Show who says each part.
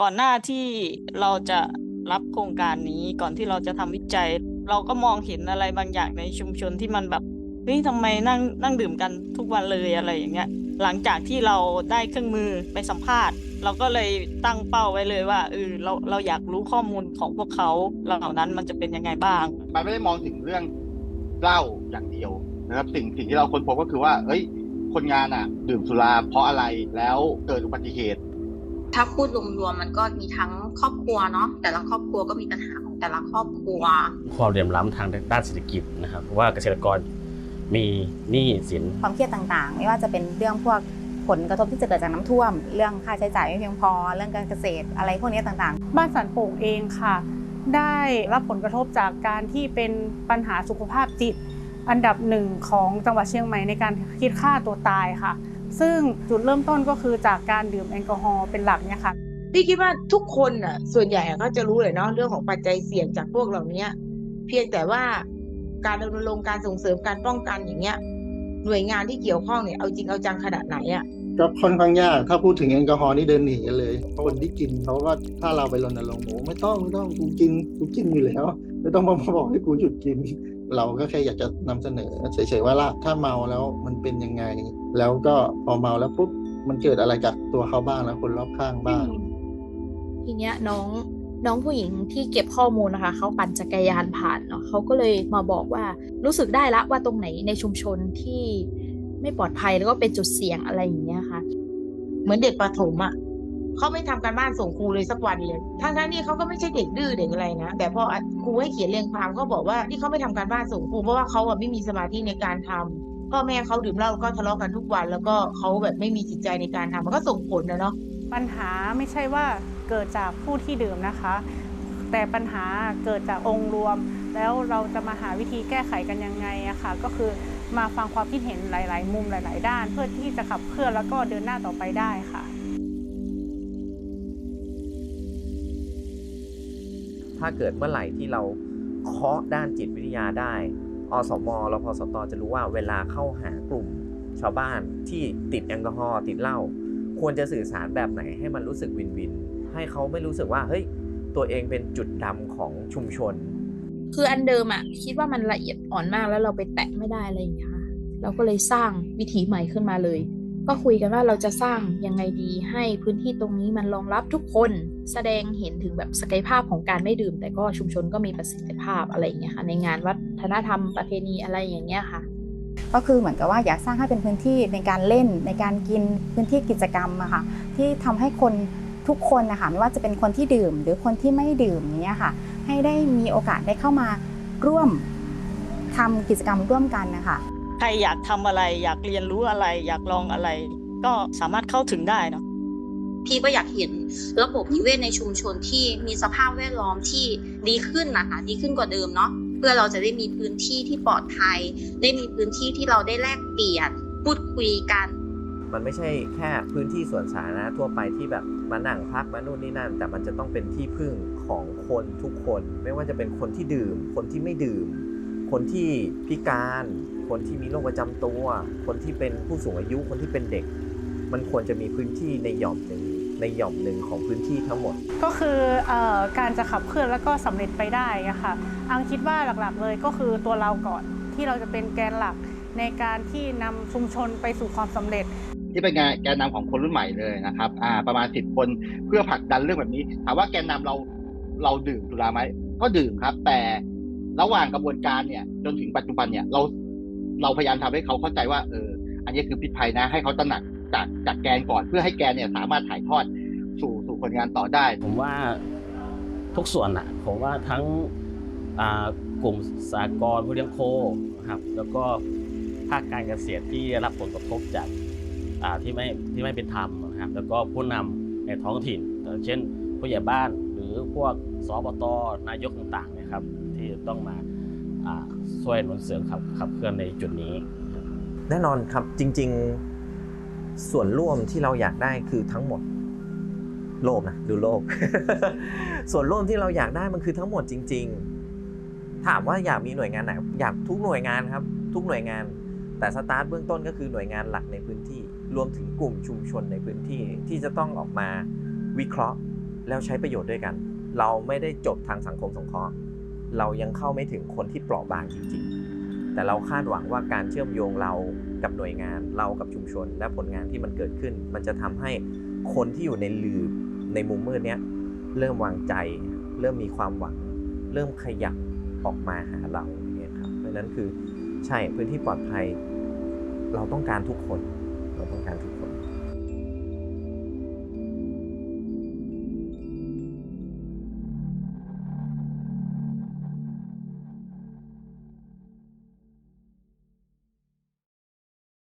Speaker 1: ก่อนหน้าที่เราจะรับโครงการนี้ก่อนที่เราจะทำวิจัย เราก็มองเห็นอะไรบางอย่างในชุมชนที่มันแบบเฮ้ยทำไมนั่งนั่งดื่มกันทุกวันเลยอะไรอย่างเงี้ย หลังจากที่เราได้เครื่องมือไปสัมภาษณ์ เราก็เลยตั้งเป้าไว้เลยว่าเออเราเราอยากรู้ข้อมูลของพวกเขาเหล่านั้นมันจะเป็นยังไงบ้าง
Speaker 2: มันไม่ได้มองถึงเรื่องเหล้าอย่างเดียวนะครับสิ่งสิ่งที่เราค้นพบก็คือว่า เอ้ย คนงานอะ ดื่มสุราเพราะอะไรแล้วเกิดอุบัติเหตุ
Speaker 3: ถ้าพูดรวมๆมันก็มีทั้งครอบครัวเนาะแต่ละครอบครัวก็มีปัญหาของแต่ละครอบครัว
Speaker 4: ความเหลื่อมล้ำทางด้านเศรษฐกิจนะครับเพราะว่าเกษตรกรมีหนี้สิน
Speaker 5: ความเครียดต่างๆ ไม่ว่าจะเป็นเรื่องพวกผลกระทบที่จะเกิดจากน้ำท่วม เรื่องค่าใช้จ่ายไม่เพียงพอ เรื่องการเกษตรอะไรพวกนี้ต่าง
Speaker 6: บ้านสันโป่งเองค่ะ ได้รับผลกระทบจากการที่เป็นปัญหาสุขภาพจิต อันดับหนึ่งของจังหวัดเชียงใหม่ในการคิดฆ่าตัวตายค่ะ ซึ่งจุดเริ่มต้นก็คือจากการดื่มแอลกอฮอล์เป็นหลักเนี่ยค่ะ
Speaker 7: พี่คิดว่าทุกคนอะ ส่วนใหญ่อะเขาจะรู้เลยเนาะเรื่องของปัจจัยเสี่ยงจากพวกเหล่านี้เพียงแต่ว่าการรณรงค์การส่งเสริมการป้องกันอย่างเงี้ย หน่วยงานที่เกี่ยวข้องเนี่ยเอาจริงเอาจังขนาดไหนอะ
Speaker 8: ก็ค่อนข้างยาก ถ้าพูดถึงแอลกอฮอล์นี่เดินหนีกันเลย คนที่กินเขาก็ถ้าเราไปรณรงค์บอกว่าไม่ต้องไม่ต้องกูกินกูกินอยู่แล้ว ไม่ต้องมาบอกให้กูหยุดกิน เราก็แค่อยากจะนำเสนอเฉยๆว่าละถ้าเมาแล้วมันเป็นยังไง แล้วก็พอเมาแล้วปุ๊บมันเกิดอะไรกับตัวเขาบ้างแล้วคนรอบข้างบ้าง
Speaker 9: ทีเนี้ยน้องน้องผู้หญิงที่เก็บข้อมูลนะคะเขาปั่นจักรยานผ่านเนาะเขาก็เลยมาบอกว่ารู้สึกได้ละว่าตรงไหนในชุมชนที่ไม่ปลอดภัยแล้วก็เป็นจุดเสี่ยงอะไรอย่างเงี้ยค่ะ
Speaker 7: เหมือนเด็กประถมอะ เขาไม่ทำการบ้านส่งครูเลยสักวันเลย ทั้งนั้นนี่เขาก็ไม่ใช่เด็กดื้อเด็กอะไรนะ แต่พอครูให้เขียนเรียงความเขาบอกว่าที่เขาไม่ทำการบ้านส่งครูเพราะว่าเขาไม่มีสมาธิในการทำพ่อแม่เขาดื่มเหล้าก็ทะเลาะกันทุกวัน แล้วก็เขาแบบไม่มีจิตใจในการทำมันก็ส่งผลนะเนาะ
Speaker 6: ปัญหาไม่ใช่ว่าเกิดจากผู้ที่ดื่มนะคะ แต่ปัญหาเกิดจากองค์รวม แล้วเราจะมาหาวิธีแก้ไขกันยังไงอะค่ะ ก็คือมาฟังความคิดเห็นหลาย ๆ มุมหลาย ๆ ด้าน เพื่อที่จะขับเคลื่อนแล้วก็เดินหน้าต่อไปได้ค่ะ
Speaker 10: ถ้าเกิดเมื่อไหร่ที่เราเคาะด้านจิตวิทยาได้ อสมรพสตจะรู้ว่าเวลาเข้าหากลุ่มชาวบ้านที่ติดแอลกอฮอล์ติดเหล้าควรจะสื่อสารแบบไหนให้มันรู้สึกวินวิน ให้เขาไม่รู้สึกว่าเฮ้ยตัวเองเป็นจุดดำของชุมชน
Speaker 9: คืออันเดิมอะคิดว่ามันละเอียดอ่อนมากแล้วเราไปแตะไม่ได้อะไรอย่างเงี้ยเราก็เลยสร้างวิถีใหม่ขึ้นมาเลย ก็คุยกันว่าเราจะสร้างยังไงดีให้พื้นที่ตรงนี้มันรองรับทุกคนแสดงเห็นถึงแบบศักยภาพของการไม่ดื่ม แต่ก็ชุมชนก็มีประสิทธิภาพอะไรอย่างเงี้ยค่ะในงานวัฒนธรรมประเพณีอะไรอย่างเงี้ยค่ะ
Speaker 5: ก็คือเหมือนกับว่าอยากสร้างให้เป็นพื้นที่ในการเล่นในการกินพื้นที่กิจกรรมอะค่ะที่ทำให้คนทุกคนนะคะไม่ว่าจะเป็นคนที่ดื่ม หรือคนที่ไม่ดื่มอย่างเนี้ยค่ะ ให้ได้มีโอกาสได้เข้ามาร่วมทำกิจกรรมร่วมกันนะคะ
Speaker 1: ครอยากทำอะไร อยากเรียนรู้อะไร อยากลองอะไร ก็สามารถเข้าถึงได้เนาะ
Speaker 3: พี่ก็อยากเห็นระบบนิเวศในชุมชนที่มีสภาพแวดล้อมที่ดีขึ้นนะคะดีขึ้นกว่าเดิมเนาะเพื่อเราจะได้มีพื้นที่ที่ปลอดภัย ได้มีพื้นที่ที่เราได้แลกเปลี่ยนพูดคุยกัน
Speaker 10: มันไม่ใช่แค่พื้นที่สวนสาธารณะทั่วไปที่แบบมานั่งพักมานู่นนี่นั่น แต่มันจะต้องเป็นที่พึ่งของคนทุกคน ไม่ว่าจะเป็นคนที่ดื่ม คนที่ไม่ดื่ม คนที่พิการ คนที่มีโรคประจำตัว คนที่เป็นผู้สูงอายุคนที่เป็นเด็ก มันควรจะมีพื้นที่ในหย่อมหนึ่งในหย่อมหนึ่งของพื้นที่ทั้งหมด
Speaker 6: ก็คือเออการจะขับเคลื่อนแล้วก็สำเร็จไปได้อะค่ะอังคิดว่าหลักๆเลยก็คือตัวเราก่อนที่เราจะเป็นแกนหลักในการที่นำชุมชนไปสู่ความสำเร็จ
Speaker 2: ที่เป็นงานแกนนำของคนรุ่นใหม่เลยนะครับอ่าประมาณสิบคนเพื่อผลักดันเรื่องแบบนี้ถามว่าแกนนำเราเราดื่มสุราไหมก็ดื่มครับ แต่ระหว่างกระบวนการเนี่ยจนถึงปัจจุบันเนี่ยเรา เราพยายามทำให้เขาเข้าใจว่าเอออันนี้คือพิษภัยนะ ให้เขาตระหนักจากจากแกนก่อนเพื่อให้แกนเนี่ยสามารถถ่ายทอดสู่สู่คนงานต่อได้
Speaker 4: ผมว่าทุกส่วนอะผมว่าทั้งกลุ่มสากลผู้เลี้ยงโคนะครับ แล้วก็ภาคการเกษตรที่รับผลกระทบจากที่ไม่ที่ไม่เป็นธรรมนะครับ แล้วก็ผู้นำในท้องถิ่นเช่นผู้ใหญ่บ้านหรือพวกสบตนายกต่างๆนะครับ ที่ต้องมา ช่วยหนุนเสริมขับขับเคลื่อนในจุดนี้
Speaker 10: แน่นอนครับจริง ๆ ส่วนร่วมที่เราอยากได้คือทั้งหมดโลภนะดูโลภ ส่วนร่วมที่เราอยากได้มันคือทั้งหมดจริง ๆ ถามว่าอยากมีหน่วยงานไหนอยากทุกหน่วยงานครับ ทุกหน่วยงาน แต่สตาร์ทเบื้องต้นก็คือหน่วยงานหลักในพื้นที่ รวมถึงกลุ่มชุมชนในพื้นที่ที่จะต้องออกมาวิเคราะห์แล้วใช้ประโยชน์ด้วยกัน เราไม่ได้จบทางสังคมสงเคราะห์ เรายังเข้าไม่ถึงคนที่เปราะบางจริงๆ แต่เราคาดหวังว่าการเชื่อมโยงเรากับหน่วยงาน เรากับชุมชน และผลงานที่มันเกิดขึ้น มันจะทำให้คนที่อยู่ในลืบในมุมมืดเนี้ยเริ่มวางใจ เริ่มมีความหวัง เริ่มขยับออกมาหาเราอย่างเงี้ยครับเพราะนั้นคือใช่พื้นที่ปลอดภัย เราต้องการทุกคน เราต้องการทุกคน